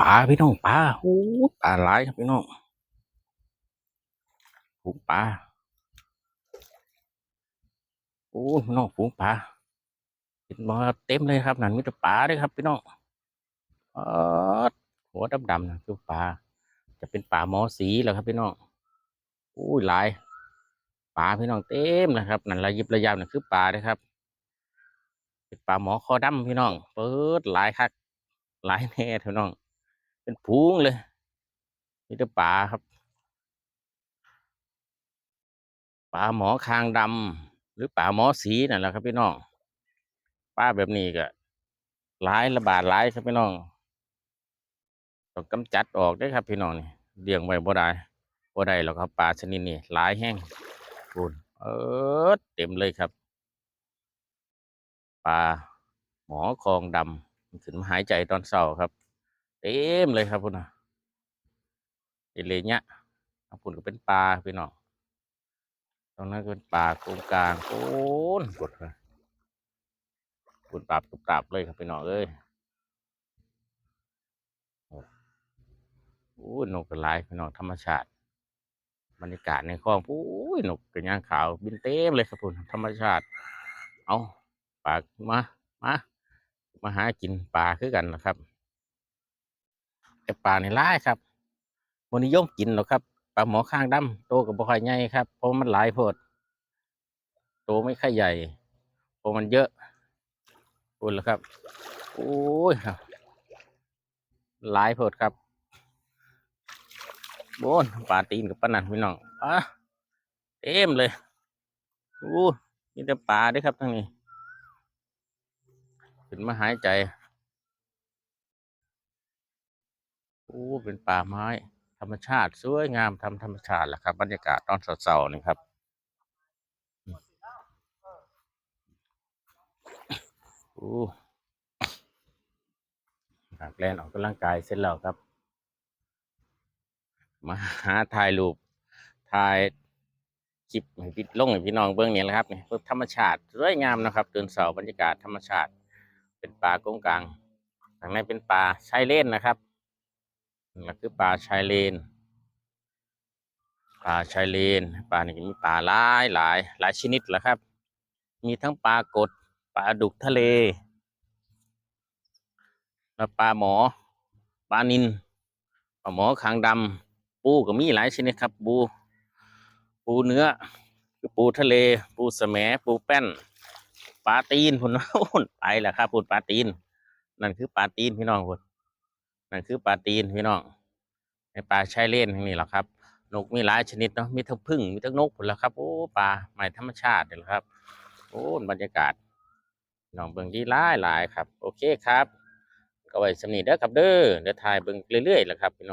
ปลาพี่น้องปลาโอ้ปลาหลายครับพี่น้องฝูงปลาโอ้พี่น้องฝูงปลาเห็นมาเต็มเลยครับนั่นมีแต่ปลาด้วยครับพี่น้องเออหัวดำๆนะคือปลาจะเป็นปลาหมอสีแหละครับพี่น้องโอ้ยหลายปลาพี่น้องเต็มนะครับ นั่นระยิบระยำนั่นคือปลาเลยครับเป็นปลาหมอคอดำพี่น้อง เปิดหลายคักหลายแน่พี่น้อง เป็นพูงเลยมีแต่ปลาครับปลาหมอคางดำหรือปลาหมอสีนั่นแหละครับพี่น้องปลาแบบนี้ก็หลายระบาดหลายครับพี่น้องต้องกำจัดออกได้ครับพี่น้องนี่เลี้ยงไว้บ่ได้บ่ได้หรอกครับปลาชนิดนี้หลายแห้งคูณเออเต็มเลยครับปลาหมอคองดำมันขึ้นมาหายใจตอนเช้าครับ เต็มเลยครับพุ่นนะเอเลยเนี้ยพุ่นก็เป็นปลาพี่น้องตรงนั้นก็เป็นปลาโกงกลางโอ้นกดเลยพุ่นปราบตุบตับเลยครับพี่น้องเอ้ยโอ้โอ้ยนกกระไรพี่น้องธรรมชาติบรรยากาศในคลองโอ้ยนกกระย่างขาวบินเต็มเลยครับพุ่นธรรมชาติ เอาปลามามามาหากินปลาคือกันนะครับ แต่ปลาในร้ายครับบนิยมกินหรอกครับปลาหมอข้างดำโตกับบ่ค่อยใหญ่ครับเพราะมันหลายโพดโตไม่ค่อยใหญ่เพราะมันเยอะพูดแล้วครับโอ้ยครับหลายโพดครับโบนปลาตีนกับปลานันพี่น้องอะเต็มเลยโอ้มีแต่ปลาด้วยครับทั้งนี้ ขึ้นมาหายใจ โอ้เป็นป่าไม้ ธรรมชาติ สวยงามทำธรรมชาติแหละครับ บรรยากาศตอนเสาร์ๆนี่ครับโอ้หากแลนออกกำลังกายเสร็จแล้วครับ มาหาถ่ายรูปถ่ายคลิปให้พี่ลงให้พี่น้องเบื้องนี้แหละครับนี่เพื่อธรรมชาติสวยงามนะครับตื่นเสาร์บรรยากาศธรรมชาติ เป็นป่ากงกลางทางในเป็นป่าชายเลนนะครับ นั่นคือป่าชายเลนปลาชายเลนปลานี่มีปลาหลายหลายหลายชนิดแหละครับ มีทั้งปลากดปลาดุกทะเลแล้วปลาหมอ ปลานินปลาหมอคางดำปูก็มีหลายชนิดครับ ปู ปูเนื้อคือปูทะเล ปูแสมปูแป้น ปลาตีนพุ่นพุ่นไปแหละครับพุ่นปลาตีน นั่นคือปลาตีนพี่น้องพุ่น นั่นคือปลาตีนพี่น้องในปลาชายเลนนี่แหละครับ นกมีหลายชนิดเนาะมีทั้งผึ้งมีทั้งนกผลละครับโอ้ปลาใหม่ธรรมชาติเลยครับ โอ้บรรยากาศน้องเบิ่งดีหลายหลายครับ โอเคครับ ก็ไว้สำนีเด้อครับเด้อเดี๋ยวถ่ายเบิ่งเรื่อยๆแหละครับพี่น้อง